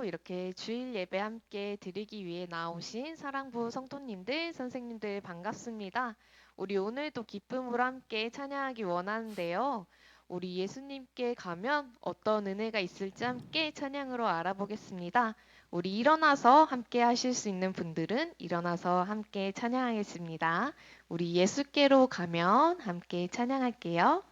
또 이렇게 주일 예배 함께 드리기 위해 나오신 사랑부 성도님들, 선생님들 반갑습니다. 우리 오늘도 기쁨으로 함께 찬양하기 원하는데요. 우리 예수님께 가면 어떤 은혜가 있을지 함께 찬양으로 알아보겠습니다. 우리 일어나서 함께 하실 수 있는 분들은 일어나서 함께 찬양하겠습니다. 우리 예수께로 가면 함께 찬양할게요.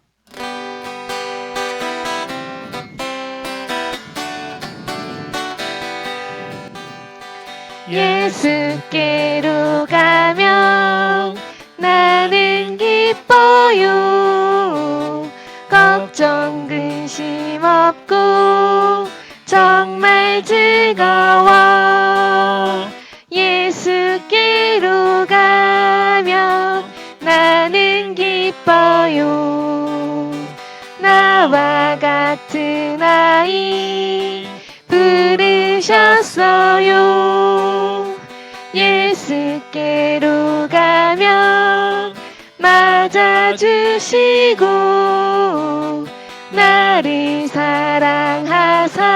예수께로 가면 나는 기뻐요. 걱정 근심 없고 정말 즐거워. 예수께로 가면 나는 기뻐요. 나와 같은 아이 부르셨 주시고 나를 사랑하사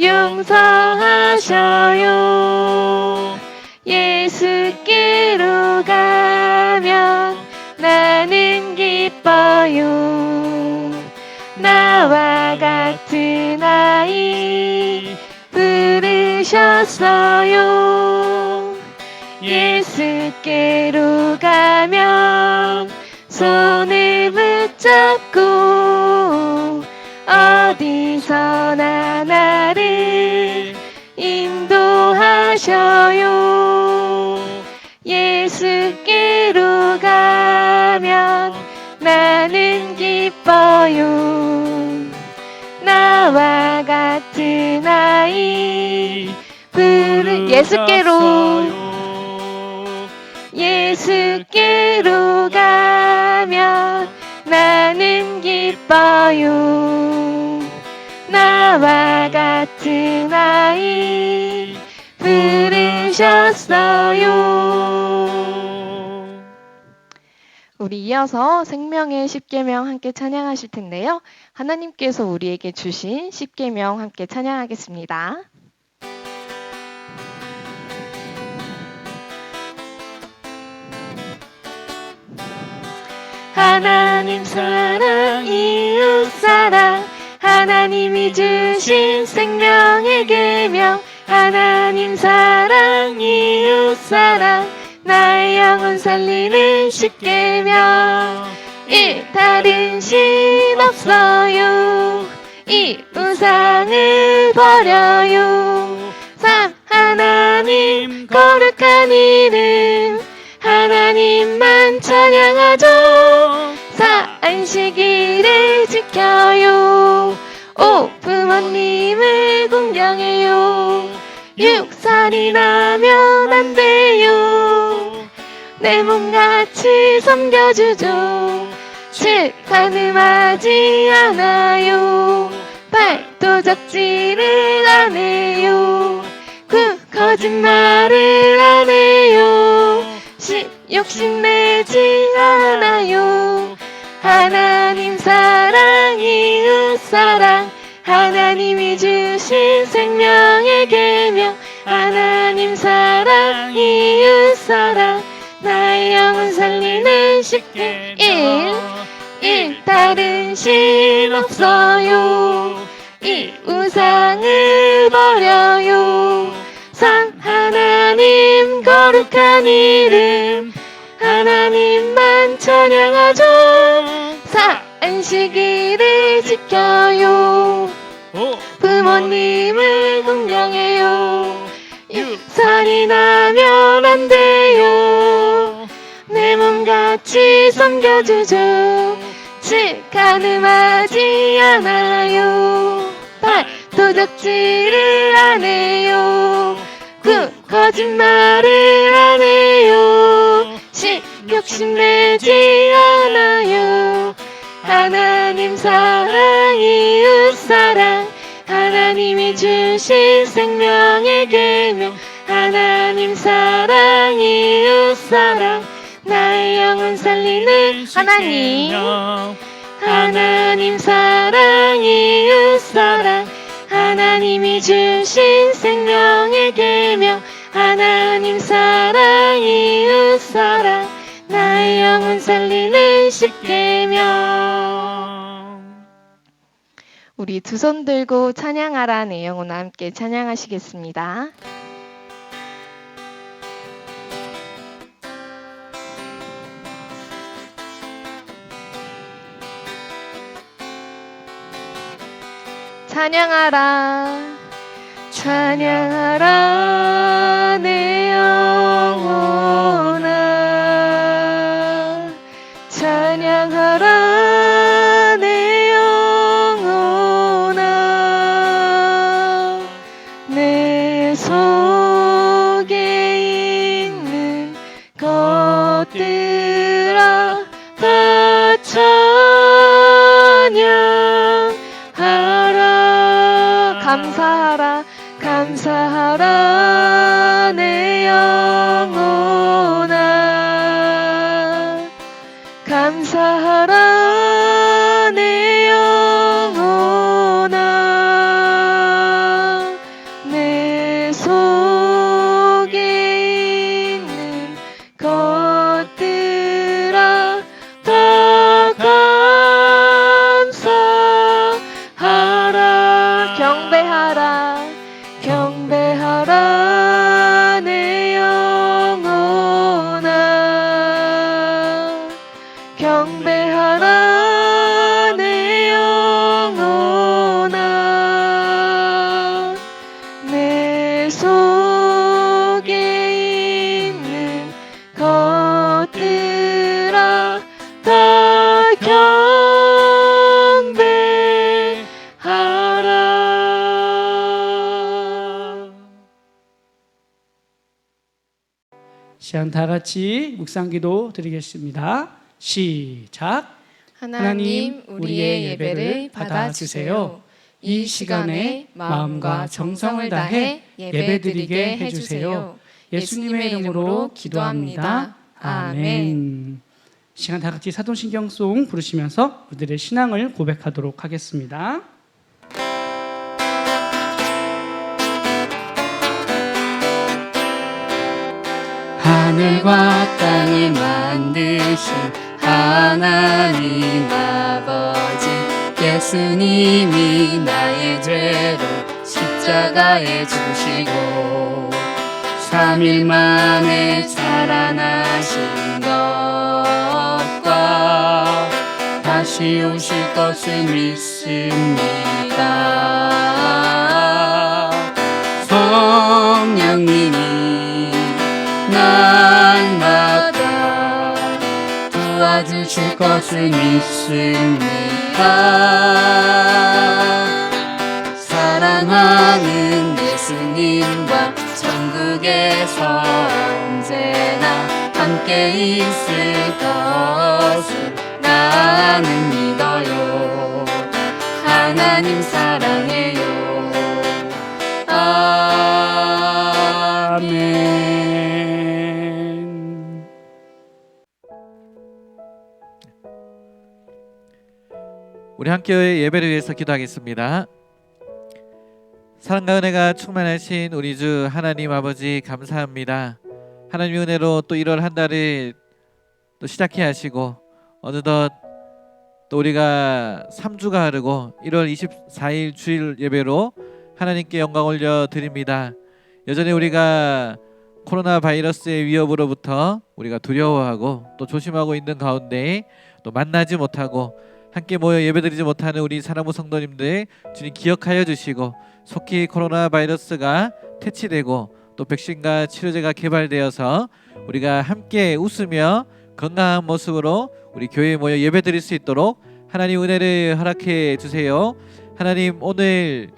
용서하셔요. 예수께로 가면 나는 기뻐요. 나와 같은 아이 부르셨어요. 예수께로 가면 손을 붙잡고 어디서나 나를 인도하셔요. 예수께로 가면 나는 기뻐요. 나와 같은 아이 부르 예수께로 예수께로 가면 나는 기뻐요. 나와 같은 아이 부르셨어요. 우리 이어서 생명의 십계명 함께 찬양하실 텐데요. 하나님께서 우리에게 주신 십계명 함께 찬양하겠습니다. 하나님 사랑 이웃 사랑. 하나님이 주신 생명의 계명. 하나님 사랑 이웃 사랑. 나의 영혼 살리는 십계명. 이 다른 신 없어요. 이 우상을 버려요. 삼 하나님 거룩한 이름 찬양하죠. 사 안식일을 지켜요. 오 부모님을 공경해요. 육살이 나면 안 돼요. 내 몸같이 섬겨주죠. 칠 가늠하지 않아요. 팔 도적질을 안 해요. 구 거짓말을 안 해요. 십 욕심내 지 않아요. 하나님 사랑 이웃 사랑 하나님이 주신 생명의 계명 하나님 사랑 이웃 사랑 나의 영혼 살리는 십계 일, 일 다른 신 없어요. 이 우상을 버려요. 삼 하나님 거룩한 이름 하나님만 찬양하죠 사 안식일을 지켜요. 부모님을 공경해요. 육살이 나면 안 돼요. 내 몸같이 섬겨주죠. 칠 가늠하지 않아요. 팔 도적질을 안 해요. 구 거짓말을 안 해요. 십 욕심내지 않아요. 하나님 사랑 이웃 사랑. 하나님이 주신 생명의 계명 하나님 사랑 이웃 사랑. 나의 영혼 살리는 하나님. 하나님 사랑 이웃 사랑. 하나님 하나님이 주신 생명의 계명 하나님 사랑 이웃 사랑 나의 영혼 살리는 십계명 우리 두 손 들고 찬양하라 내 영혼 함께 찬양하시겠습니다. 찬양하라 찬양하라 내 같이 묵상기도 드리겠습니다. 시작. 하나님 우리의 예배를 받아주세요. 이 시간에 마음과 정성을 다해 예배드리게 해주세요. 예수님의 이름으로 기도합니다. 아멘. 시간 다 같이 사도신경송 부르시면서 우리들의 신앙을 고백하도록 하겠습니다. 하늘과 땅을 만드신 하나님 아버지 예수님이 나의 죄로 십자가에 주시고 3일 만에 살아나신 것과 다시 오실 것을 믿습니다. 성령님이 도와주실 것을 믿습니다. 사랑하는 예수님과 천국에서 언제나 함께 있을 것을 나는 믿어요. 하나님 사랑 우리 함께 예배를 위해서 기도하겠습니다. 사랑과 은혜가 충만하신 우리 주 하나님 아버지 감사합니다. 하나님의 은혜로 또 1월 한 달을 또 시작해 하시고 어느덧 또 우리가 3주가 흐르고 1월 24일 주일 예배로 하나님께 영광 올려 드립니다. 여전히 우리가 코로나 바이러스의 위협으로부터 우리가 두려워하고 또 조심하고 있는 가운데 또 만나지 못하고 함께 모여 예배드리지 못하는 우리 사랑부 성도님들 주님 기억하여 주시고 속히 코로나 바이러스가 퇴치되고 또 백신과 치료제가 개발되어서 우리가 함께 웃으며 건강한 모습으로 우리 교회에 모여 예배드릴 수 있도록 하나님 은혜를 허락해 주세요. 하나님 오늘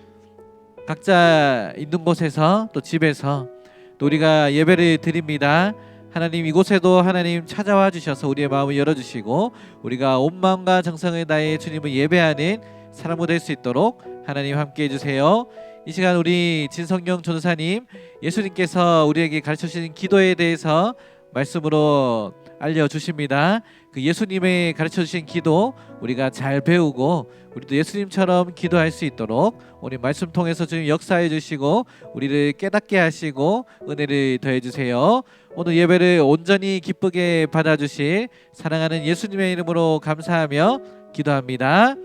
각자 있는 곳에서 또 집에서 또 우리가 예배를 드립니다. 하나님 이곳에도 하나님 찾아와 주셔서 우리의 마음을 열어 주시고 우리가 온 마음과 정성을 다해 주님을 예배하는 사람이 될수 있도록 하나님 함께 해 주세요. 이 시간 우리 진성경 전도사님 예수님께서 우리에게 가르쳐 주신 기도에 대해서 말씀으로 알려 주십니다. 그 예수님의 가르쳐 주신 기도 우리가 잘 배우고 우리도 예수님처럼 기도할 수 있도록 오늘 말씀 통해서 주님 역사해 주시고 우리를 깨닫게 하시고 은혜를 더해 주세요. 오늘 예배를 온전히 기쁘게 받아 주실 사랑하는 예수님의 이름으로 감사하며 기도합니다.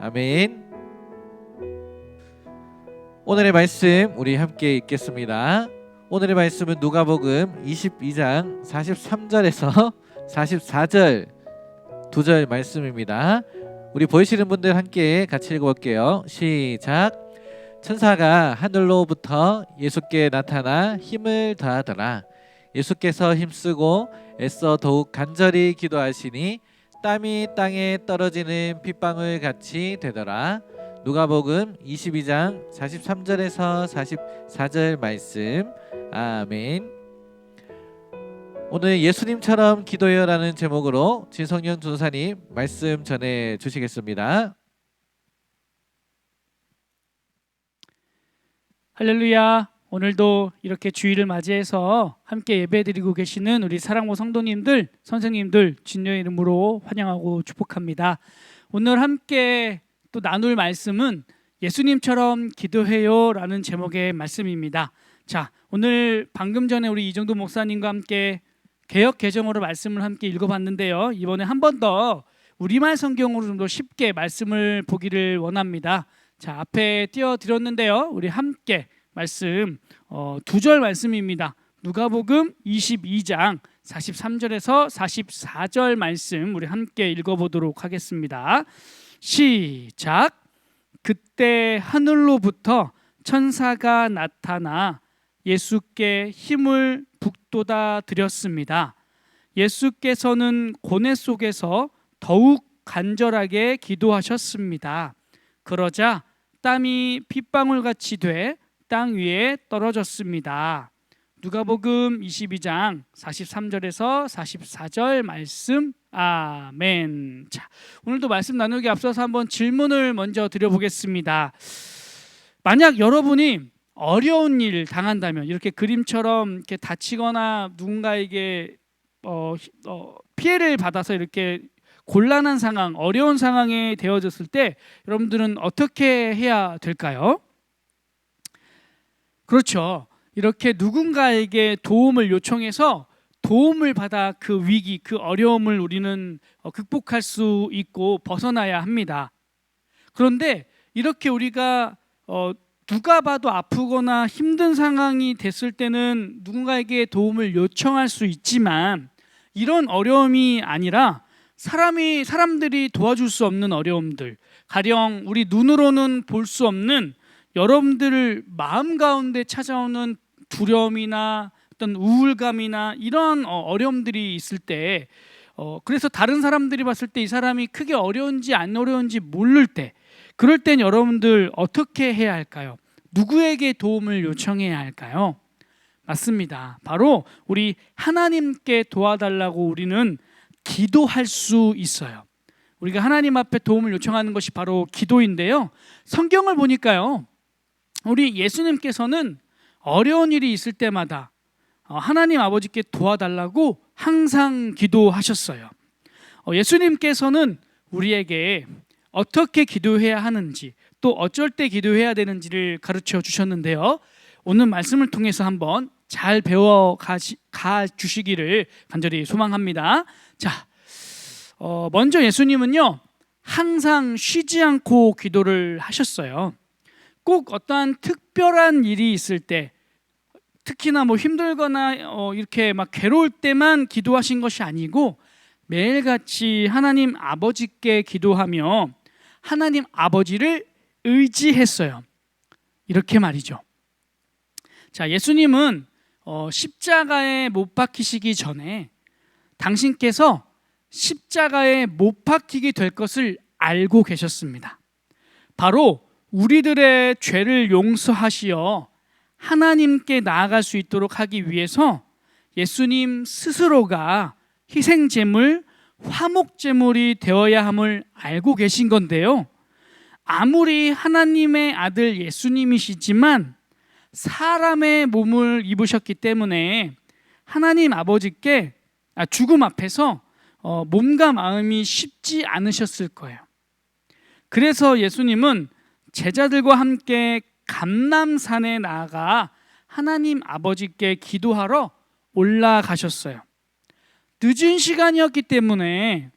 아멘. 오늘의 말씀 우리 함께 읽겠습니다. 오늘의 말씀은 누가복음 22장 43절에서 44절 두 절 말씀입니다. 우리 보이시는 분들 함께 같이 읽어볼게요. 시작. 천사가 하늘로부터 예수께 나타나 힘을 더하더라. 예수께서 힘쓰고 애써 더욱 간절히 기도하시니 땀이 땅에 떨어지는 핏방울 같이 되더라. 누가복음 22장 43절에서 44절 말씀. 아멘. 오늘 예수님처럼 기도해요라는 제목으로 진성령 전사님 말씀 전해 주시겠습니다. 할렐루야. 오늘도 이렇게 주일을 맞이해서 함께 예배드리고 계시는 우리 사랑모 성도님들, 선생님들 주님의 이름으로 환영하고 축복합니다. 오늘 함께 또 나눌 말씀은 예수님처럼 기도해요라는 제목의 말씀입니다. 자, 오늘 방금 전에 우리 이정도 목사님과 함께 개혁 개정으로 말씀을 함께 읽어봤는데요. 이번에 한 번 더 우리말 성경으로 좀 더 쉽게 말씀을 보기를 원합니다. 자, 앞에 띄워드렸는데요. 우리 함께 말씀 어, 두절 말씀입니다. 누가복음 22장 43절에서 44절 말씀 우리 함께 읽어보도록 하겠습니다. 시작. 그때 하늘로부터 천사가 나타나 예수께 힘을 북돋아 드렸습니다. 예수께서는 고뇌 속에서 더욱 간절하게 기도하셨습니다. 그러자 땀이 핏방울 같이 돼 땅 위에 떨어졌습니다. 누가복음 22장 43절에서 44절 말씀 아멘. 자, 오늘도 말씀 나누기 앞서서 한번 질문을 먼저 드려보겠습니다. 만약 여러분이 어려운 일 당한다면 이렇게 그림처럼 이렇게 다치거나 누군가에게 어, 어, 피해를 받아서 이렇게 곤란한 상황, 어려운 상황에 되어졌을 때 여러분들은 어떻게 해야 될까요? 그렇죠. 이렇게 누군가에게 도움을 요청해서 도움을 받아 그 위기, 그 어려움을 우리는 어, 극복할 수 있고 벗어나야 합니다. 그런데 이렇게 우리가 어, 누가 봐도 아프거나 힘든 상황이 됐을 때는 누군가에게 도움을 요청할 수 있지만 이런 어려움이 아니라 사람이 사람들이 도와줄 수 없는 어려움들, 가령 우리 눈으로는 볼 수 없는 여러분들 마음 가운데 찾아오는 두려움이나 어떤 우울감이나 이런 어, 어려움들이 있을 때 어, 그래서 다른 사람들이 봤을 때 이 사람이 크게 어려운지 안 어려운지 모를 때 그럴 땐 여러분들 어떻게 해야 할까요? 누구에게 도움을 요청해야 할까요? 맞습니다. 바로 우리 하나님께 도와달라고 우리는 기도할 수 있어요. 우리가 하나님 앞에 도움을 요청하는 것이 바로 기도인데요. 성경을 보니까요. 우리 예수님께서는 어려운 일이 있을 때마다 어, 하나님 아버지께 도와달라고 항상 기도하셨어요. 어, 예수님께서는 우리에게 어떻게 기도해야 하는지 또 어쩔 때 기도해야 되는지를 가르쳐 주셨는데요. 오늘 말씀을 통해서 한번 잘 배워 가 주시기를 간절히 소망합니다. 자, 어, 먼저 예수님은요 항상 쉬지 않고 기도를 하셨어요. 꼭 어떠한 특별한 일이 있을 때 특히나 뭐 힘들거나 어, 이렇게 막 괴로울 때만 기도하신 것이 아니고 매일같이 하나님 아버지께 기도하며 하나님 아버지를 의지했어요. 이렇게 말이죠. 자, 예수님은 어, 십자가에 못 박히시기 전에 당신께서 십자가에 못 박히게 될 것을 알고 계셨습니다. 바로 우리들의 죄를 용서하시어 하나님께 나아갈 수 있도록 하기 위해서 예수님 스스로가 희생 제물, 화목 제물이 되어야 함을 알고 계신 건데요. 아무리 하나님의 아들 예수님이시지만 사람의 몸을 입으셨기 때문에 하나님 아버지께 아, 죽음 앞에서 어, 몸과 마음이 쉽지 않으셨을 거예요. 그래서 예수님은 제자들과 함께 감남산에 나아가 하나님 아버지께 기도하러 올라가셨어요. 늦은 시간이었기 때문에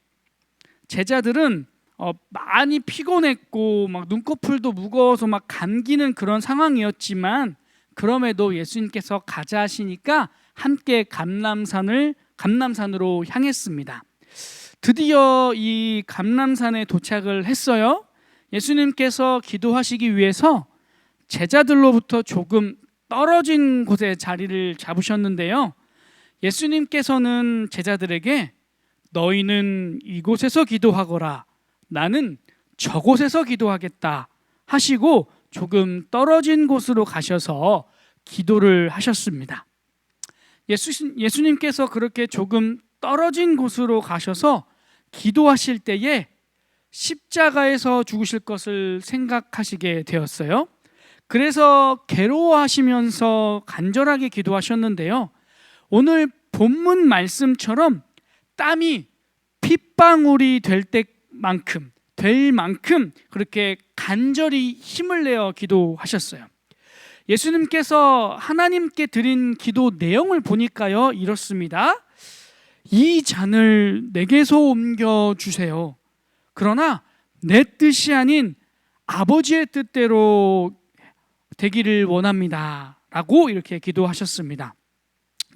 제자들은 어, 많이 피곤했고 막 눈꺼풀도 무거워서 막 감기는 그런 상황이었지만 그럼에도 예수님께서 가자 하시니까 함께 감남산을 감남산으로 향했습니다. 드디어 이 감남산에 도착을 했어요. 예수님께서 기도하시기 위해서 제자들로부터 조금 떨어진 곳에 자리를 잡으셨는데요. 예수님께서는 제자들에게 너희는 이곳에서 기도하거라. 나는 저곳에서 기도하겠다. 하시고 조금 떨어진 곳으로 가셔서 기도를 하셨습니다. 예수, 예수님께서 그렇게 조금 떨어진 곳으로 가셔서 기도하실 때에 십자가에서 죽으실 것을 생각하시게 되었어요. 그래서 괴로워하시면서 간절하게 기도하셨는데요. 오늘 본문 말씀처럼 땀이 핏방울이 될 때만큼 될 만큼 그렇게 간절히 힘을 내어 기도하셨어요. 예수님께서 하나님께 드린 기도 내용을 보니까요 이렇습니다. 이 잔을 내게서 옮겨 주세요. 그러나 내 뜻이 아닌 아버지의 뜻대로 되기를 원합니다. 라고 이렇게 기도하셨습니다.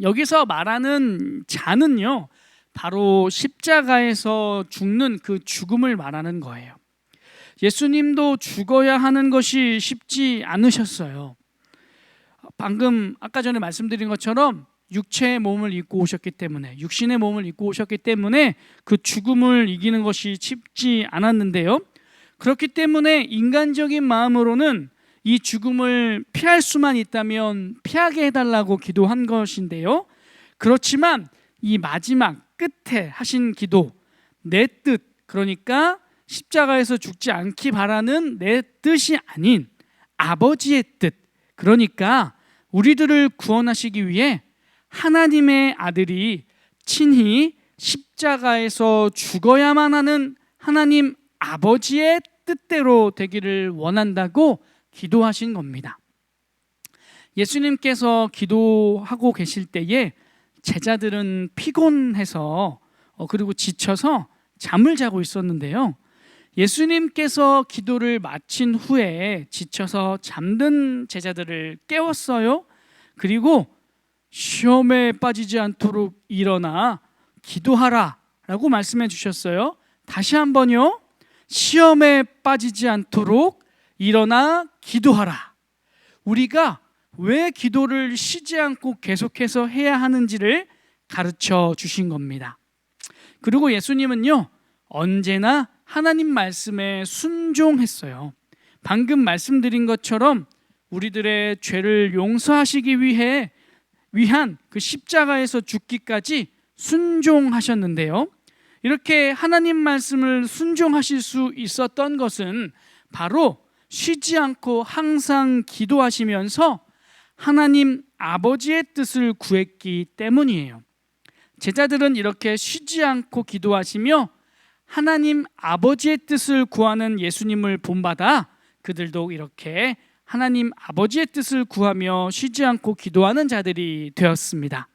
여기서 말하는 잔은요, 바로 십자가에서 죽는 그 죽음을 말하는 거예요. 예수님도 죽어야 하는 것이 쉽지 않으셨어요. 방금 아까 전에 말씀드린 것처럼 육체의 몸을 입고 오셨기 때문에 육신의 몸을 입고 오셨기 때문에 그 죽음을 이기는 것이 쉽지 않았는데요. 그렇기 때문에 인간적인 마음으로는 이 죽음을 피할 수만 있다면 피하게 해달라고 기도한 것인데요. 그렇지만 이 마지막 끝에 하신 기도, 내 뜻, 그러니까 십자가에서 죽지 않기 바라는 내 뜻이 아닌 아버지의 뜻, 그러니까 우리들을 구원하시기 위해 하나님의 아들이 친히 십자가에서 죽어야만 하는 하나님 아버지의 뜻대로 되기를 원한다고 기도하신 겁니다. 예수님께서 기도하고 계실 때에 제자들은 피곤해서 어, 그리고 지쳐서 잠을 자고 있었는데요. 예수님께서 기도를 마친 후에 지쳐서 잠든 제자들을 깨웠어요. 그리고 시험에 빠지지 않도록 일어나 기도하라 라고 말씀해 주셨어요. 다시 한번요. 시험에 빠지지 않도록 일어나 기도하라. 우리가 왜 기도를 쉬지 않고 계속해서 해야 하는지를 가르쳐 주신 겁니다. 그리고 예수님은요, 언제나 하나님 말씀에 순종했어요. 방금 말씀드린 것처럼 우리들의 죄를 용서하시기 위해 위한 그 십자가에서 죽기까지 순종하셨는데요. 이렇게 하나님 말씀을 순종하실 수 있었던 것은 바로 쉬지 않고 항상 기도하시면서 하나님 아버지의 뜻을 구했기 때문이에요. 제자들은 이렇게 쉬지 않고 기도하시며 하나님 아버지의 뜻을 구하는 예수님을 본받아 그들도 이렇게 하나님 아버지의 뜻을 구하며 쉬지 않고 기도하는 자들이 되었습니다.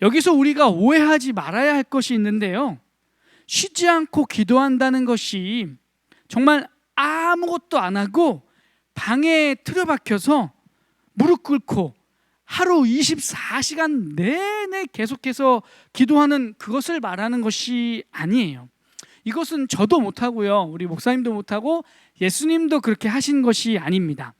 여기서 우리가 오해하지 말아야 할 것이 있는데요. 쉬지 않고 기도한다는 것이 정말 아무것도 안 하고 방에 틀어박혀서 무릎 꿇고 하루 24시간 내내 계속해서 기도하는 그것을 말하는 것이 아니에요. 이것은 저도 못하고요. 우리 목사님도 못하고 예수님도 그렇게 하신 것이 아닙니다.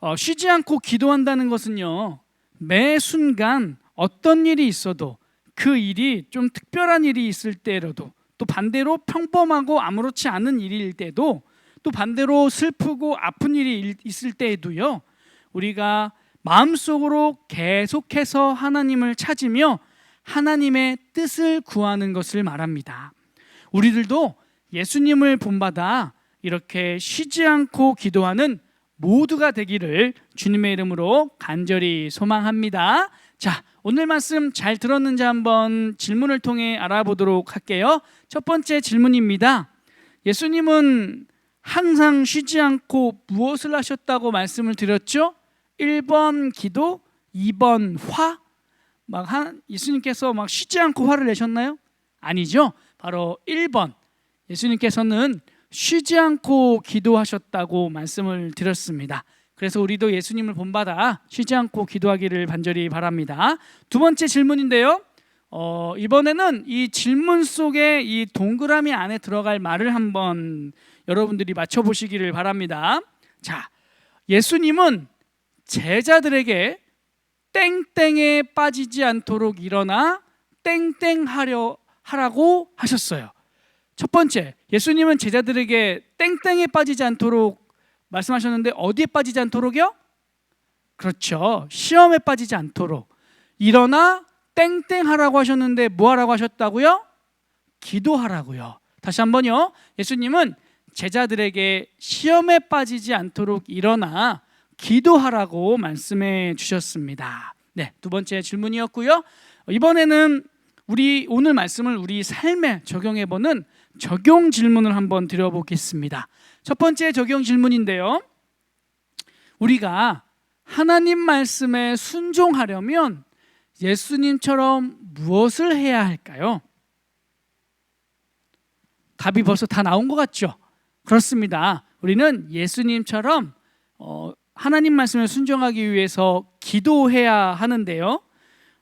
어, 쉬지 않고 기도한다는 것은요. 매 순간 어떤 일이 있어도 그 일이 좀 특별한 일이 있을 때라도 또 반대로 평범하고 아무렇지 않은 일일 때도 또 반대로 슬프고 아픈 일이 있을 때에도요. 우리가 마음속으로 계속해서 하나님을 찾으며 하나님의 뜻을 구하는 것을 말합니다. 우리들도 예수님을 본받아 이렇게 쉬지 않고 기도하는 모두가 되기를 주님의 이름으로 간절히 소망합니다. 자, 오늘 말씀 잘 들었는지 한번 질문을 통해 알아보도록 할게요. 첫 번째 질문입니다. 예수님은 항상 쉬지 않고 무엇을 하셨다고 말씀을 드렸죠? 1번 기도, 2번 화. 막 한, 예수님께서 막 쉬지 않고 화를 내셨나요? 아니죠. 바로 1번. 예수님께서는 쉬지 않고 기도하셨다고 말씀을 드렸습니다. 그래서 우리도 예수님을 본받아 쉬지 않고 기도하기를 간절히 바랍니다. 두 번째 질문인데요. 어, 이번에는 이 질문 속에 이 동그라미 안에 들어갈 말을 한번 여러분들이 맞춰 보시기를 바랍니다. 자, 예수님은 제자들에게 땡땡에 빠지지 않도록 일어나 땡땡하려 하라고 하셨어요. 첫 번째, 예수님은 제자들에게 땡땡에 빠지지 않도록 말씀하셨는데 어디에 빠지지 않도록요? 그렇죠. 시험에 빠지지 않도록. 일어나 땡땡하라고 하셨는데 뭐 하라고 하셨다고요? 기도하라고요. 다시 한번요. 예수님은 제자들에게 시험에 빠지지 않도록 일어나 기도하라고 말씀해 주셨습니다. 네, 두 번째 질문이었고요. 이번에는 우리 오늘 말씀을 우리 삶에 적용해 보는 적용 질문을 한번 드려보겠습니다. 첫 번째 적용 질문인데요. 우리가 하나님 말씀에 순종하려면 예수님처럼 무엇을 해야 할까요? 답이 벌써 다 나온 것 같죠? 그렇습니다. 우리는 예수님처럼 어, 하나님 말씀에 순종하기 위해서 기도해야 하는데요.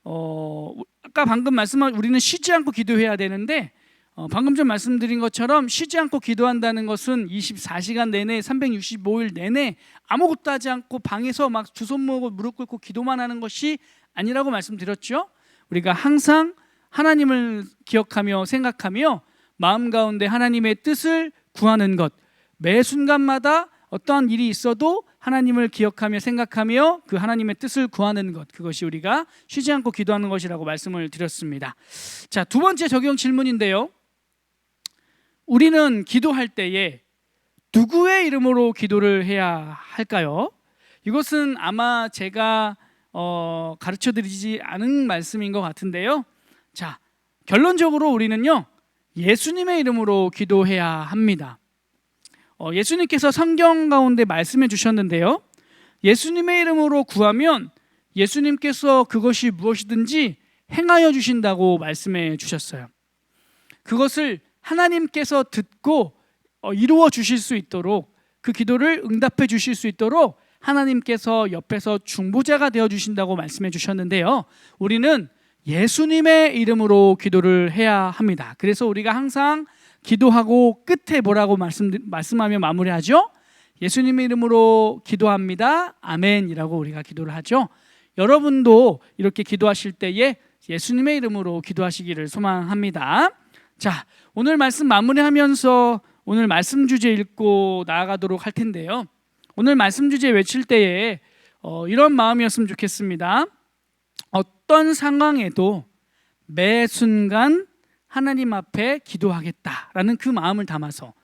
어, 아까 방금 말씀한 우리는 쉬지 않고 기도해야 되는데 어, 방금 전 말씀드린 것처럼 쉬지 않고 기도한다는 것은 24시간 내내 365일 내내 아무것도 하지 않고 방에서 막 두 손 모으고 무릎 꿇고 기도만 하는 것이 아니라고 말씀드렸죠. 우리가 항상 하나님을 기억하며 생각하며 마음 가운데 하나님의 뜻을 구하는 것 매 순간마다 어떠한 일이 있어도 하나님을 기억하며 생각하며 그 하나님의 뜻을 구하는 것 그것이 우리가 쉬지 않고 기도하는 것이라고 말씀을 드렸습니다. 자, 두 번째 적용 질문인데요. 우리는 기도할 때에 누구의 이름으로 기도를 해야 할까요? 이것은 아마 제가 어, 가르쳐 드리지 않은 말씀인 것 같은데요. 자, 결론적으로 우리는요, 예수님의 이름으로 기도해야 합니다. 어, 예수님께서 성경 가운데 말씀해 주셨는데요. 예수님의 이름으로 구하면 예수님께서 그것이 무엇이든지 행하여 주신다고 말씀해 주셨어요. 그것을 하나님께서 듣고 어, 이루어 주실 수 있도록 그 기도를 응답해 주실 수 있도록 하나님께서 옆에서 중보자가 되어 주신다고 말씀해 주셨는데요. 우리는 예수님의 이름으로 기도를 해야 합니다. 그래서 우리가 항상 기도하고 끝에 뭐라고 말씀 말씀하며 마무리하죠? 예수님의 이름으로 기도합니다. 아멘이라고 우리가 기도를 하죠. 여러분도 이렇게 기도하실 때에 예수님의 이름으로 기도하시기를 소망합니다. 자, 오늘 말씀 마무리하면서 오늘 말씀 주제 읽고 나아가도록 할 텐데요. 오늘 말씀 주제 외칠 때에 어, 이런 마음이었으면 좋겠습니다. 어떤 상황에도 매 순간 하나님 앞에 기도하겠다라는 그 마음을 담아서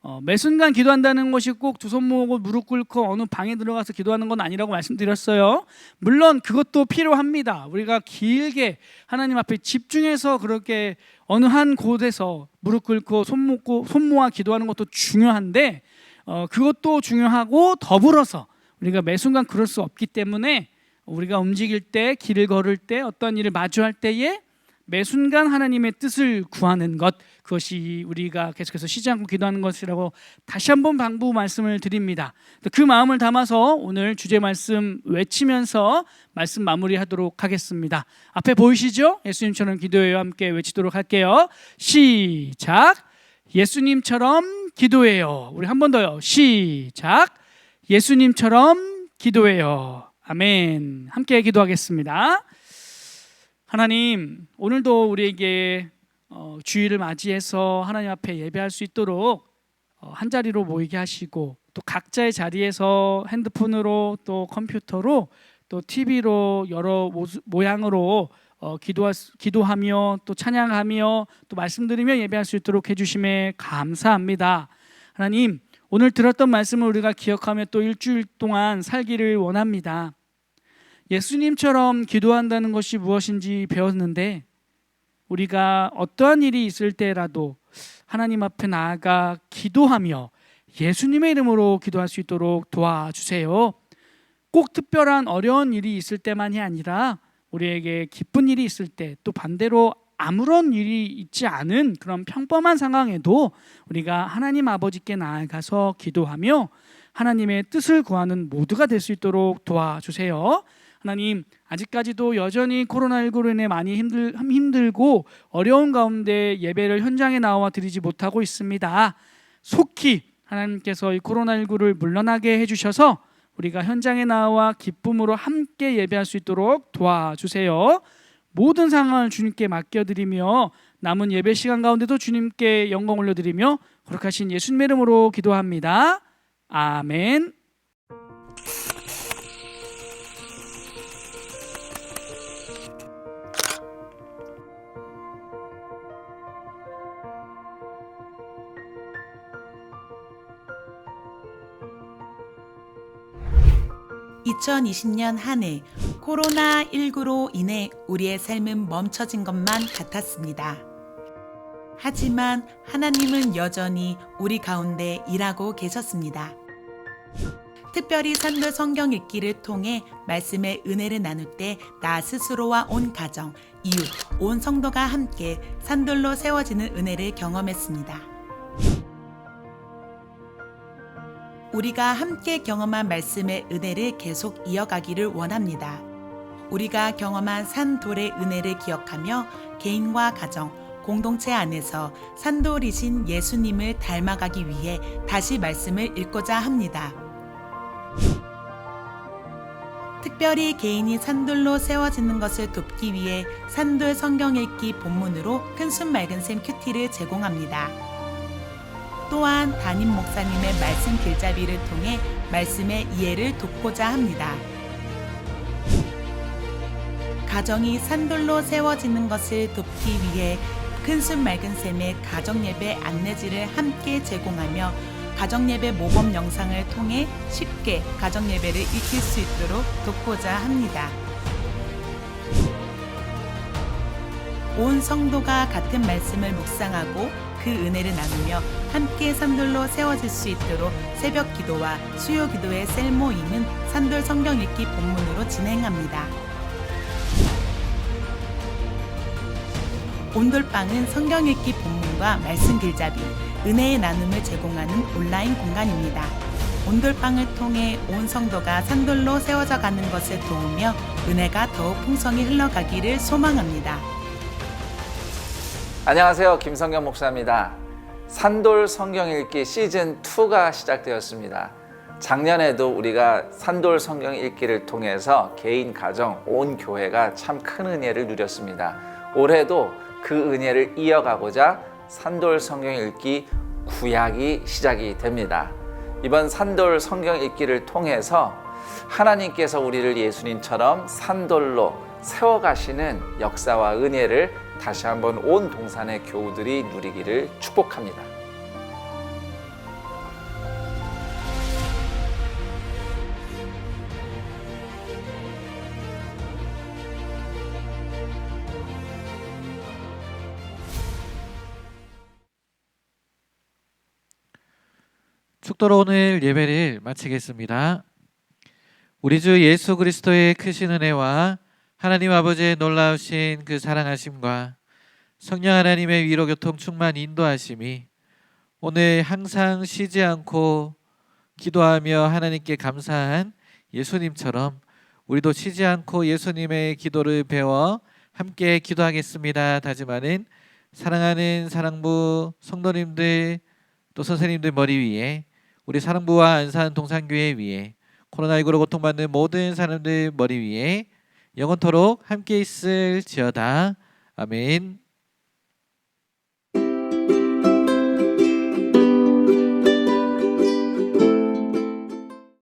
어, 매 순간 기도한다는 것이 꼭 두 손 모으고 무릎 꿇고 어느 방에 들어가서 기도하는 건 아니라고 말씀드렸어요. 물론 그것도 필요합니다. 우리가 길게 하나님 앞에 집중해서 그렇게 어느 한 곳에서 무릎 꿇고 손 모고 손 모아 기도하는 것도 중요한데 어, 그것도 중요하고 더불어서 우리가 매 순간 그럴 수 없기 때문에 우리가 움직일 때 길을 걸을 때 어떤 일을 마주할 때에 매 순간 하나님의 뜻을 구하는 것 그것이 우리가 계속해서 쉬지 않고 기도하는 것이라고 다시 한번 방부 말씀을 드립니다. 그 마음을 담아서 오늘 주제 말씀 외치면서 말씀 마무리하도록 하겠습니다. 앞에 보이시죠? 예수님처럼 기도해요. 함께 외치도록 할게요. 시작. 예수님처럼 기도해요. 우리 한 번 더요. 시작. 예수님처럼 기도해요. 아멘. 함께 기도하겠습니다. 하나님, 오늘도 우리에게 어, 주일을 맞이해서 하나님 앞에 예배할 수 있도록 어, 한 자리로 모이게 하시고 또 각자의 자리에서 핸드폰으로 또 컴퓨터로 또 TV로 여러 모양으로 어, 기도하, 기도하며 또 찬양하며 또 말씀드리며 예배할 수 있도록 해주심에 감사합니다. 하나님, 오늘 들었던 말씀을 우리가 기억하며 또 일주일 동안 살기를 원합니다. 예수님처럼 기도한다는 것이 무엇인지 배웠는데 우리가 어떠한 일이 있을 때라도 하나님 앞에 나아가 기도하며 예수님의 이름으로 기도할 수 있도록 도와주세요. 꼭 특별한 어려운 일이 있을 때만이 아니라 우리에게 기쁜 일이 있을 때 또 반대로 아무런 일이 있지 않은 그런 평범한 상황에도 우리가 하나님 아버지께 나아가서 기도하며 하나님의 뜻을 구하는 모두가 될 수 있도록 도와주세요. 하나님 아직까지도 여전히 코로나19로 인해 많이 힘들, 힘들고 어려운 가운데 예배를 현장에 나와 드리지 못하고 있습니다. 속히 하나님께서 이 코로나19를 물러나게 해주셔서 우리가 현장에 나와 기쁨으로 함께 예배할 수 있도록 도와주세요. 모든 상황을 주님께 맡겨드리며 남은 예배 시간 가운데도 주님께 영광 올려드리며 거룩하신 예수님의 이름으로 기도합니다. 아멘. (2020년) 한 해 코로나19로 인해 우리의 삶은 멈춰진 것만 같았습니다. 하지만 하나님은 여전히 우리 가운데 일하고 계셨습니다. 특별히 산도 성경 읽기를 통해 말씀의 은혜를 나눌 때 나 스스로와 온 가정, 이웃, 온 성도가 함께 산돌로 세워지는 은혜를 경험했습니다. 우리가 함께 경험한 말씀의 은혜를 계속 이어가기를 원합니다. 우리가 경험한 산 돌의 은혜를 기억하며 개인과 가정, 공동체 안에서 산돌이신 예수님을 닮아가기 위해 다시 말씀을 읽고자 합니다. 특별히 개인이 산돌로 세워지는 것을 돕기 위해 산돌 성경 읽기 본문으로 큰순 맑은 샘 큐티를 제공합니다. 또한 담임 목사님의 말씀 길잡이를 통해 말씀의 이해를 돕고자 합니다. 가정이 산돌로 세워지는 것을 돕기 위해 큰순 맑은 샘의 가정 예배 안내지를 함께 제공하며 가정 예배 모범 영상을 통해 쉽게 가정 예배를 익힐 수 있도록 돕고자 합니다. 온 성도가 같은 말씀을 묵상하고 그 은혜를 나누며 함께 산돌로 세워질 수 있도록 새벽 기도와 수요 기도의 셀 모임은 산돌 성경 읽기 본문으로 진행합니다. 온돌방은 성경 읽기 본문과 말씀 길잡이, 은혜의 나눔을 제공하는 온라인 공간입니다. 온돌방을 통해 온 성도가 산돌로 세워져 가는 것을 도우며 은혜가 더욱 풍성히 흘러가기를 소망합니다. 안녕하세요. 김성경 목사입니다. 산돌 성경 읽기 시즌 2가 시작되었습니다. 작년에도 우리가 산돌 성경 읽기를 통해서 개인, 가정, 온 교회가 참 큰 은혜를 누렸습니다. 올해도 그 은혜를 이어가고자 산돌 성경 읽기 구약이 시작이 됩니다. 이번 산돌 성경 읽기를 통해서 하나님께서 우리를 예수님처럼 산돌로 세워가시는 역사와 은혜를 다시 한번 온 동산의 교우들이 누리기를 축복합니다. 축도로 오늘 예배를 마치겠습니다. 우리 주 예수 그리스도의 크신 은혜와 하나님 아버지의 놀라우신 그 사랑하심과 성령 하나님의 위로 교통 충만 인도하심이 오늘 항상 쉬지 않고 기도하며 하나님께 감사한 예수님처럼 우리도 쉬지 않고 예수님의 기도를 배워 함께 기도하겠습니다. 다짐하는 사랑하는 사랑부 성도님들 또 선생님들 머리 위에 우리 사랑부와 안산 동산교회 위에 코로나19로 고통받는 모든 사람들 머리 위에 영원토록 함께 있을지어다. 아멘.